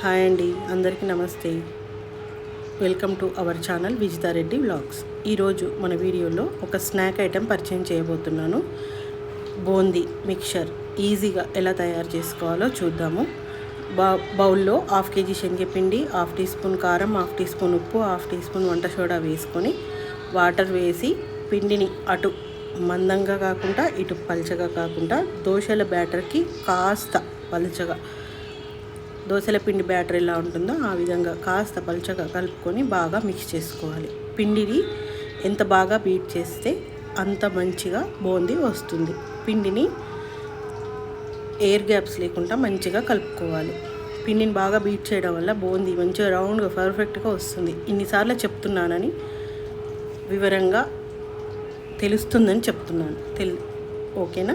Hi అండి అందరికీ నమస్తే. Welcome to our channel Vijitha Reddy vlogs. ఈరోజు మన వీడియోలో ఒక స్నాక్ ఐటెం పరిచయం చేయబోతున్నాను. బూందీ మిక్చర్ ఈజీగా ఎలా తయారు చేసుకోవాలో చూద్దాము. బౌ బౌల్లో హాఫ్ కేజీ శనగపిండి హాఫ్ టీ స్పూన్ కారం హాఫ్ టీ స్పూన్ ఉప్పు హాఫ్ టీ స్పూన్ వంట సోడా వేసుకొని వాటర్ వేసి పిండిని అటు మందంగా కాకుండా ఇటు పల్చగా కాకుండా దోశల బ్యాటర్కి కాస్త పల్చగా దోశల పిండి బ్యాటర్ ఎలా ఉంటుందో ఆ విధంగా కాస్త పలుచగా కలుపుకొని బాగా మిక్స్ చేసుకోవాలి. పిండిని ఎంత బాగా బీట్ చేస్తే అంత మంచిగా బూందీ వస్తుంది. పిండిని ఎయిర్ గ్యాప్స్ లేకుండా మంచిగా కలుపుకోవాలి. పిండిని బాగా బీట్ చేయడం వల్ల బూందీ మంచిగా రౌండ్గా పర్ఫెక్ట్గా వస్తుంది. ఇన్నిసార్లు చెప్తున్నానని వివరంగా తెలుస్తుందని చెప్తున్నాను. తెల్ ఓకేనా?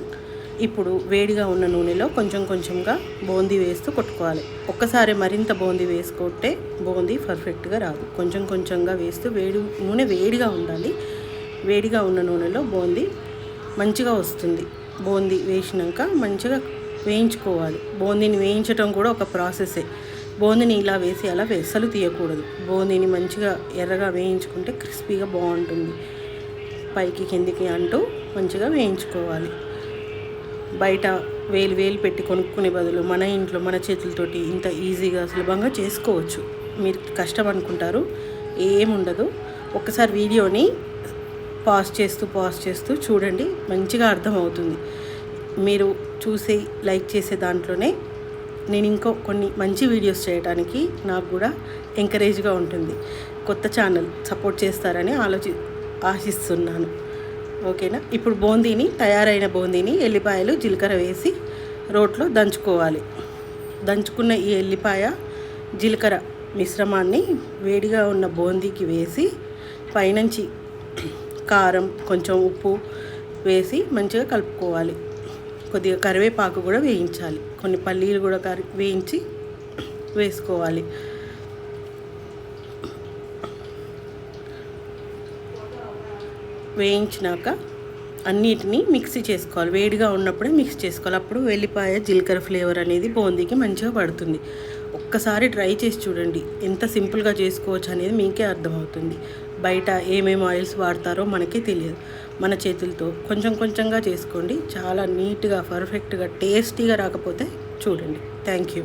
ఇప్పుడు వేడిగా ఉన్న నూనెలో కొంచెం కొంచెంగా బూందీ వేస్తూ కొట్టుకోవాలి. ఒక్కసారి మరింత బూందీ వేసుకుంటే బూందీ పర్ఫెక్ట్గా రాదు. కొంచెం కొంచెంగా వేస్తూ వేడి నూనె వేడిగా ఉండాలి. వేడిగా ఉన్న నూనెలో బూందీ మంచిగా వస్తుంది. బూందీ వేసినాక మంచిగా వేయించుకోవాలి. బూందీని వేయించడం కూడా ఒక ప్రాసెసే. బూందీని ఇలా వేసి అలా వెసలు తీయకూడదు. బూందీని మంచిగా ఎర్రగా వేయించుకుంటే క్రిస్పీగా బాగుంటుంది. పైకి కిందికి అంటూ మంచిగా వేయించుకోవాలి. బయట వేలు వేలు పెట్టి కొనుక్కునే బదులు మన ఇంట్లో మన చేతులతోటి ఇంత ఈజీగా సులభంగా చేసుకోవచ్చు. మీరు కష్టం అనుకుంటారు ఏముండదు. ఒక్కసారి వీడియోని పాజ్ చేస్తూ పాజ్ చేస్తూ చూడండి మంచిగా అర్థమవుతుంది. మీరు చూసి లైక్ చేసే దాంట్లోనే నేను ఇంకో కొన్ని మంచి వీడియోస్ చేయడానికి నాకు కూడా ఎంకరేజ్గా ఉంటుంది. కొత్త ఛానల్ సపోర్ట్ చేస్తారని ఆలోచి ఆశిస్తున్నాను. ఓకేనా? ఇప్పుడు బూందీని తయారైన బూందీని ఎల్లిపాయలు జీలకర్ర వేసి రోట్లో దంచుకోవాలి. దంచుకున్న ఈ ఎల్లిపాయ జీలకర్ర మిశ్రమాన్ని వేడిగా ఉన్న బూందీకి వేసి పైనుంచి కారం కొంచెం ఉప్పు వేసి మంచిగా కలుపుకోవాలి. కొద్దిగా కరివేపాకు కూడా వేయించాలి. కొన్ని పల్లీలు కూడా కరి వేయించి వేసుకోవాలి. వేయించినాక అన్నిటినీ మిక్సీ చేసుకోవాలి. వేడిగా ఉన్నప్పుడే మిక్స్ చేసుకోవాలి. అప్పుడు వెల్లిపాయ జీలకర్ర ఫ్లేవర్ అనేది బూందీకి మంచిగా పడుతుంది. ఒక్కసారి ట్రై చేసి చూడండి. ఎంత సింపుల్గా చేసుకోవచ్చు అనేది మీకే అర్థమవుతుంది. బయట ఏమేమి ఆయిల్స్ వాడతారో మనకే తెలియదు. మన చేతులతో కొంచెం కొంచెంగా చేసుకోండి. చాలా నీట్గా పర్ఫెక్ట్గా టేస్టీగా రాకపోతే చూడండి. Thank you.